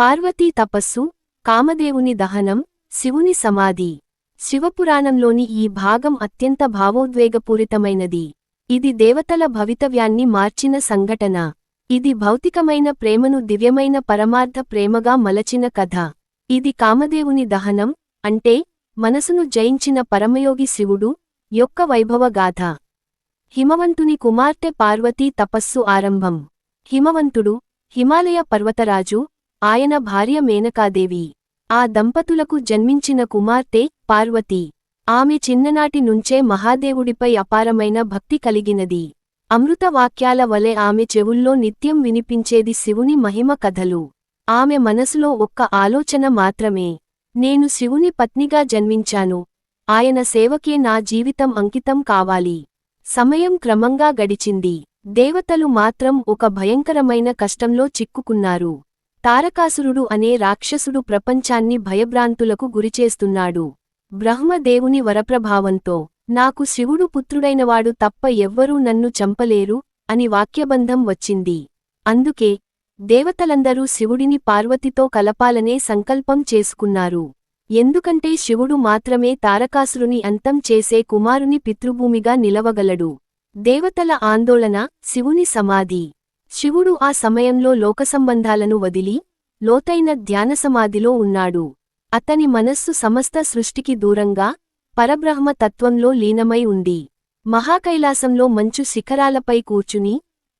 పార్వతీ తపస్సు కామదేవుని దహనం శివుని సమాధి. శివపురాణంలోని ఈ భాగం అత్యంత భావోద్వేగపూరితమైనది. ఇది దేవతల భవితవ్యాన్ని మార్చిన సంఘటన. ఇది భౌతికమైన ప్రేమను దివ్యమైన పరమార్థ ప్రేమగా మలచిన కథ. ఇది కామదేవుని దహనం అంటే మనసును జయించిన పరమయోగి శివుడు యొక్క వైభవగాథ హిమవంతుని కుమార్తె పార్వతీ తపస్సు ఆరంభం. హిమవంతుడు హిమాలయ పర్వతరాజు ఆయన భార్య మేనకాదేవి. ఆ దంపతులకు జన్మించిన కుమార్తె పార్వతి. ఆమె చిన్ననాటి నుంచే మహాదేవుడిపై అపారమైన భక్తి కలిగినది. అమృత వాక్యాల వలె ఆమె చెవుల్లో నిత్యం వినిపించేది శివుని మహిమ కథలు. ఆమె మనసులో ఒక్క ఆలోచన మాత్రమే. నేను శివుని పత్నిగా జన్మించాను. ఆయన సేవకే నా జీవితం అంకితం కావాలి. సమయం క్రమంగా గడిచింది. దేవతలు మాత్రం ఒక భయంకరమైన కష్టంలో చిక్కుకున్నారు. తారకాసురుడు అనే రాక్షసుడు ప్రపంచాన్ని భయభ్రాంతులకు గురిచేస్తున్నాడు. బ్రహ్మదేవుని వరప్రభావంతో నాకు శివుడు పుత్రుడైనవాడు తప్ప ఎవ్వరూ నన్ను చంపలేరు అని వాక్యబంధం వచ్చింది. అందుకే దేవతలందరూ శివుడిని పార్వతితో కలపాలనే సంకల్పం చేసుకున్నారు. ఎందుకంటే శివుడు మాత్రమే తారకాసురుని అంతం చేసే కుమారుని పితృభూమిగా నిలవగలడు. దేవతల ఆందోళన శివుని సమాధి. శివుడు ఆ సమయంలో లోకసంబంధాలను వదిలి లోతైన ధ్యానసమాధిలో ఉన్నాడు. అతని మనస్సు సమస్త సృష్టికి దూరంగా పరబ్రహ్మ తత్వంలో లీనమై ఉంది. మహాకైలాసంలో మంచు శిఖరాలపై కూర్చుని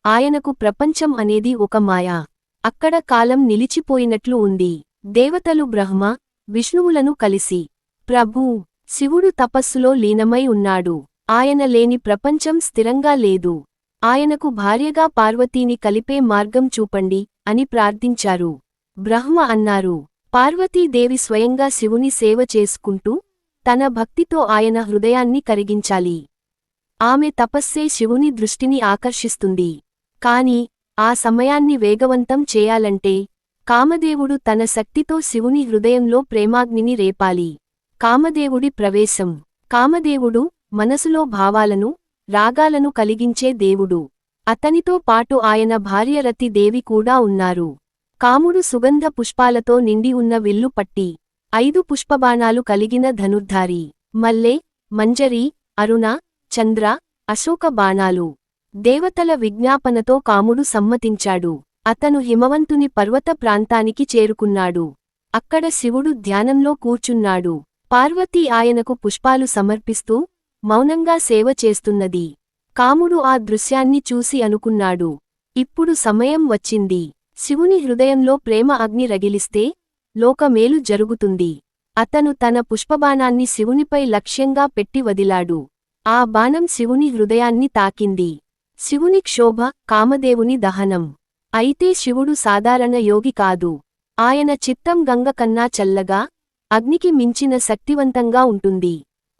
ఆయనకు ప్రపంచం అనేది ఒక మాయా. అక్కడ కాలం నిలిచిపోయినట్లు ఉంది. దేవతలు బ్రహ్మ విష్ణువులను కలిసి ప్రభూ శివుడు తపస్సులో లీనమై ఉన్నాడు. ఆయన లేని ప్రపంచం స్థిరంగా లేదు. ఆయనకు భార్యగా పార్వతీని కలిపే మార్గం చూపండి అని ప్రార్థించారు. బ్రహ్మ అన్నారు పార్వతీదేవి స్వయంగా శివుని సేవ చేసుకుంటూ తన భక్తితో ఆయన హృదయాన్ని కరిగించాలి. ఆమె తపస్సే శివుని దృష్టిని ఆకర్షిస్తుంది. కాని ఆ సమయాన్ని వేగవంతం చేయాలంటే కామదేవుడు తన శక్తితో శివుని హృదయంలో ప్రేమాగ్నిని రేపాలి. కామదేవుడి ప్రవేశం కామదేవుడు మనసులో భావాలను రాగాలను కలిగించే దేవుడు. అతనితో పాటు ఆయన భార్య రతి దేవి కూడా ఉన్నారు. కాముడు సుగంధ పుష్పాలతో నిండి ఉన్న విల్లు పట్టి ఐదు పుష్పబాణాలు కలిగిన ధనుర్ధారి మల్లె మంజరి అరుణ చంద్ర అశోక బాణాలు. దేవతల విజ్ఞాపనతో కాముడు సమ్మతించాడు. అతను హిమవంతుని పర్వత ప్రాంతానికి చేరుకున్నాడు. అక్కడ శివుడు ధ్యానంలో కూర్చున్నాడు. పార్వతీ ఆయనకు పుష్పాలు సమర్పిస్తూ మౌనంగా సేవ చేస్తున్నది. కాముడు ఆ దృశ్యాన్ని చూసి అనుకున్నాడు. ఇప్పుడు సమయం వచ్చింది. శివుని హృదయంలో ప్రేమ అగ్ని రగిలిస్తే లోకమేలు జరుగుతుంది. అతను తన పుష్పబాణాన్ని శివునిపై లక్ష్యంగా పెట్టి వదిలాడు. ఆ బాణం శివుని హృదయాన్ని తాకింది. శివుని క్షోభ కామదేవుని దహనం. అయితే శివుడు సాధారణ యోగి కాదు. ఆయన చిత్తం గంగ కన్నా చల్లగా అగ్నికి మించిన శక్తివంతంగా ఉంటుంది.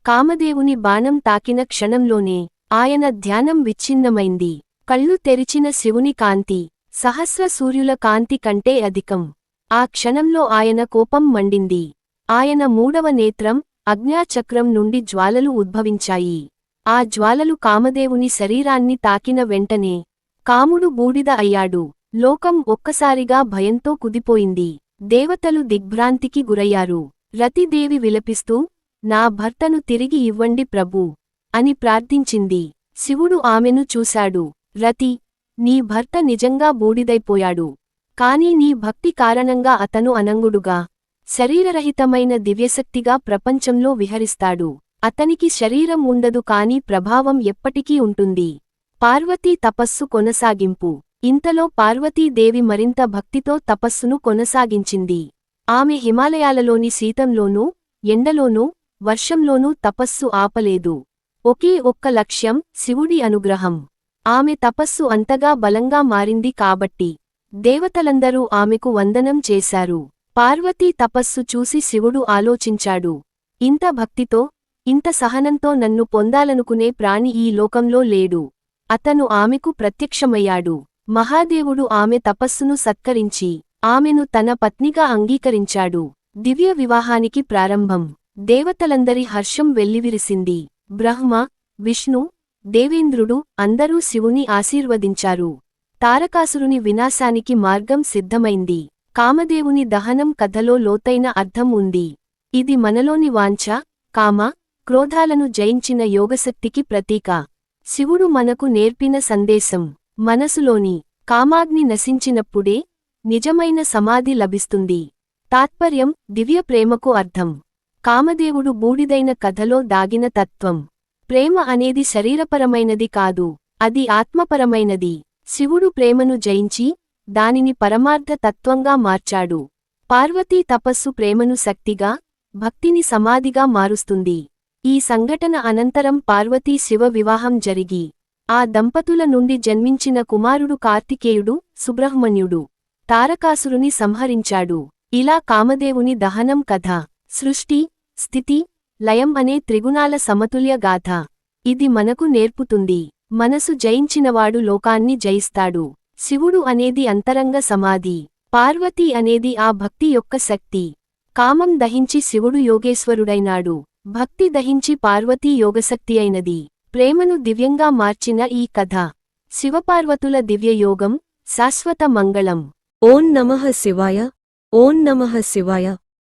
కామదేవుని బాణం తాకిన క్షణంలోనే ఆయన ధ్యానం విచ్ఛిన్నమైంది. కళ్ళు తెరిచిన శివుని కాంతి సహస్ర సూర్యుల కాంతి కంటే అధికం. ఆ క్షణంలో ఆయన కోపం మండింది. ఆయన మూడవ నేత్రం అజ్ఞాచక్రం నుండి జ్వాలలు ఉద్భవించాయి. ఆ జ్వాలలు కామదేవుని శరీరాన్ని తాకిన వెంటనే కాముడు బూడిద అయ్యాడు. లోకం ఒక్కసారిగా భయంతో కుదిపోయింది. దేవతలు దిగ్భ్రాంతికి గురయ్యారు. రతిదేవి విలపిస్తూ నా భర్తను తిరిగి ఇవ్వండి ప్రభూ అని ప్రార్థించింది. శివుడు ఆమెను చూశాడు. రతి నీ భర్త నిజంగా బూడిదైపోయాడు. కాని నీ భక్తి కారణంగా అతను అనంగుడుగా శరీరరహితమైన దివ్యశక్తిగా ప్రపంచంలో విహరిస్తాడు. అతనికి శరీరం ఉండదు కాని ప్రభావం ఎప్పటికీ ఉంటుంది. పార్వతీ తపస్సు కొనసాగింపు. ఇంతలో పార్వతీదేవి మరింత భక్తితో తపస్సును కొనసాగించింది. ఆమె హిమాలయాలలోని శీతంలోనూ ఎండలోనూ వర్షంలోనూ తపస్సు ఆపలేదు. ఒకే ఒక్క లక్ష్యం శివుడి అనుగ్రహం. ఆమె తపస్సు అంతగా బలంగా మారింది కాబట్టి. దేవతలందరూ ఆమెకు వందనం చేశారు. పార్వతీ తపస్సు చూసి శివుడు ఆలోచించాడు. ఇంత భక్తితో ఇంత సహనంతో నన్ను పొందాలనుకునే ప్రాణి ఈ లోకంలో లేడు. అతను ఆమెకు ప్రత్యక్షమయ్యాడు. మహాదేవుడు ఆమె తపస్సును సత్కరించి ఆమెను తన పత్నిగా అంగీకరించాడు. దివ్య వివాహానికి ప్రారంభం. దేవతలందరి హర్షం వెల్లివిరిసింది. బ్రహ్మ విష్ణు దేవేంద్రుడు అందరూ శివుని ఆశీర్వదించారు. తారకాసురుని వినాశానికి మార్గం సిద్ధమైంది. కామదేవుని దహనం కథలో లోతైన అర్థం ఉంది. ఇది మనలోని వాంఛ కామ క్రోధాలను జయించిన యోగశక్తికి ప్రతీక. శివుడు మనకు నేర్పిన సందేశం. మనసులోని కామాగ్ని నశించినప్పుడే నిజమైన సమాధి లభిస్తుంది. తాత్పర్యం దివ్య ప్రేమకు అర్థం. కామదేవుడు బూడిదైన కథలో దాగిన తత్వం. ప్రేమ అనేది శరీరపరమైనది కాదు అది ఆత్మపరమైనది. శివుడు ప్రేమను జయించి దానిని పరమార్థ తత్వంగా మార్చాడు. పార్వతీ తపస్సు ప్రేమను శక్తిగా భక్తిని సమాధిగా మారుస్తుంది. ఈ సంఘటన అనంతరం పార్వతీ శివ వివాహం జరిగి ఆ దంపతుల నుండి జన్మించిన కుమారుడు కార్తికేయుడు సుబ్రహ్మణ్యుడు తారకాసురుని సంహరించాడు. ఇలా కామదేవుని దహనం కథ. సృష్టి స్థితి లయం అనే త్రిగుణాల సమతుల్య గాథ. ఇది మనకు నేర్పుతుంది. మనసు జయించినవాడు లోకాన్ని జయిస్తాడు. శివుడు అనేది అంతరంగ సమాధి. పార్వతి అనేది ఆ భక్తి యొక్క శక్తి. కామం దహించి శివుడు యోగేశ్వరుడైనాడు. భక్తి దహించి పార్వతీ యోగశక్తి అయినది. ప్రేమను దివ్యంగా మార్చిన ఈ కథ. శివపార్వతుల దివ్యయోగం శాశ్వత మంగళం. ఓం నమః శివాయ. ఓం నమః శివాయ.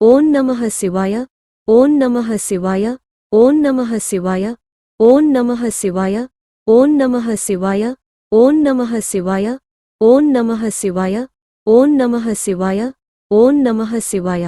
ఓం నమః శివాయ ఓం నమః శివాయ ఓం నమః శివాయ ఓం నమః శివాయ ఓం నమః శివాయ ఓం నమః శివాయ ఓం నమః శివాయ ఓం నమః శివాయ ఓం నమః శివాయ